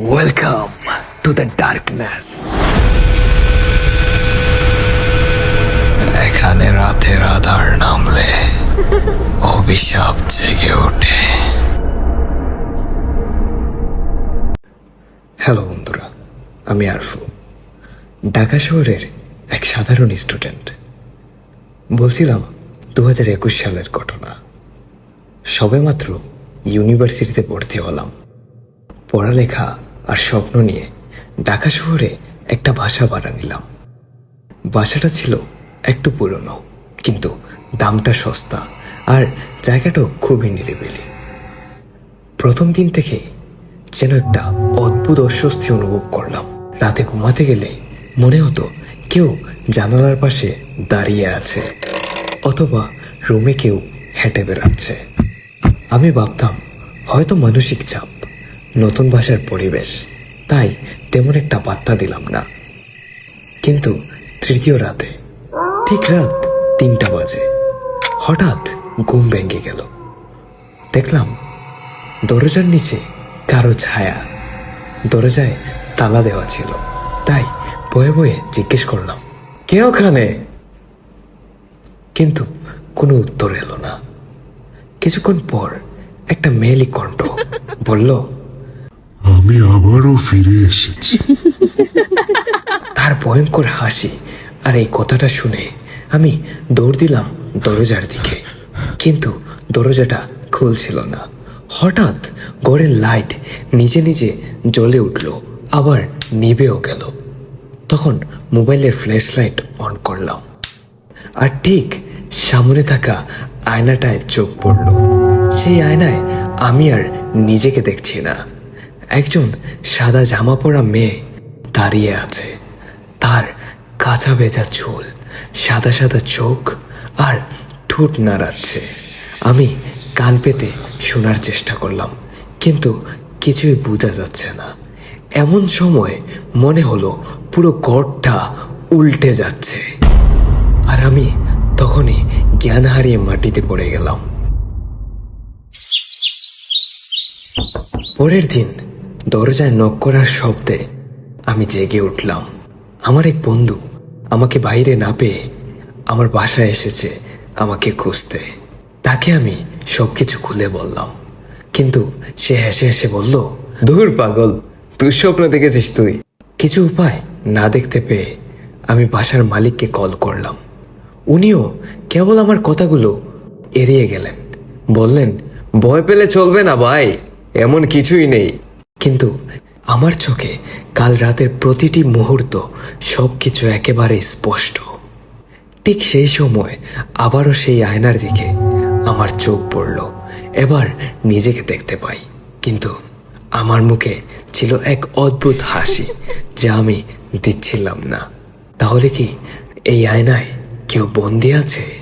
Welcome to the darkness এখানে রাতের আধার নামলে অভিশাপ জেগে ওঠে। হ্যালো বন্ধুরা। আমি আরফু। ঢাকা শহরের এক সাধারণ স্টুডেন্ট বলছিলাম দু হাজার একুশ সালের ঘটনা। সবেমাত্র ইউনিভার্সিটিতে ভর্তি হলাম। পড়ালেখা আর স্বপ্ন নিয়ে ঢাকা শহরে একটা বাসা ভাড়া নিলাম। বাসাটা ছিল একটু পুরনো, কিন্তু দামটা সস্তা আর জায়গাটাও খুবই নিরিবিলি। প্রথম দিন থেকে যেন একটা অদ্ভুত অস্বস্তি অনুভব করলাম। রাতে ঘুমাতে গেলে মনে হতো কেউ জানালার পাশে দাঁড়িয়ে আছে, অথবা রুমে কেউ হেঁটে বেড়াচ্ছে। আমি ভাবতাম, হয়তো মানসিক চাপ। নতুন ভাষার পরিবেশ। তাই তেমন একটা পাত্তা দিলাম না। কিন্তু তৃতীয় রাতে, ঠিক রাত তিনটা বাজে, হঠাৎ ঘুম ভেঙে গেল। দেখলাম দরজার নিচে কারও ছায়া। দরজায় তালা দেওয়া ছিল। তাই বয়ে বয়ে জিজ্ঞেস করলাম, কে ওখানে? কিন্তু কোনো উত্তর এলো না। কিছুক্ষণ পর একটা মেয়েলি কণ্ঠ বলল আমি আবারও ফিরে এসেছি। তার ভয়ঙ্কর হাসি আর এই কথাটা শুনে আমি দৌড় দিলাম দরজার দিকে। কিন্তু দরজাটা খুলছিল না। হঠাৎ ঘরের লাইট নিজে নিজে জ্বলে উঠল, আবার নিভেও গেল। তখন মোবাইলের ফ্ল্যাশ লাইট অন করলাম। আর ঠিক সামনে থাকা আয়নাটায় চোখ পড়ল। সেই আয়নায় আমি আর নিজেকে দেখছি না। একজন সাদা জামা পরা মেয়ে দাঁড়িয়ে আছে। তার কাঁচা ভেজা চুল, সাদা সাদা চোখ আর ঠোঁট নাড়াচ্ছে। আমি কান পেতে শোনার চেষ্টা করলাম, কিন্তু কিছুই বোঝা যাচ্ছে না। এমন সময় মনে হলো পুরো গড়টা উল্টে যাচ্ছে। আর আমি তখনই জ্ঞান হারিয়ে মাটিতে পড়ে গেলাম। পরের দিন দরজায় নক করার শব্দে আমি জেগে উঠলাম। আমার এক বন্ধু আমাকে বাইরে না পেয়ে আমার বাসায় এসেছে আমাকে খুঁজতে। তাকে আমি সবকিছু খুলে বললাম। কিন্তু সে হেসে হেসে বলল দূর পাগল দুঃস্বপ্ন দেখেছিস তুই। কিছু উপায় না দেখতে পেয়ে আমি বাসার মালিককে কল করলাম। উনিও কেবল আমার কথাগুলো এড়িয়ে গেলেন। বললেন ভয় পেলে চলবে না ভাই এমন কিছুই নেই। কিন্তু আমার চোখে কাল রাতের প্রতিটি মুহূর্ত সব কিছু একেবারে স্পষ্ট। ঠিক সেই সময় আবারও সেই আয়নার দিকে আমার চোখ পড়ল। এবার নিজেকে দেখতে পাই। কিন্তু আমার মুখে ছিল এক অদ্ভুত হাসি যা আমি দিচ্ছিলাম না। তাহলে কি এই আয়নায় কেউ বন্দি আছে?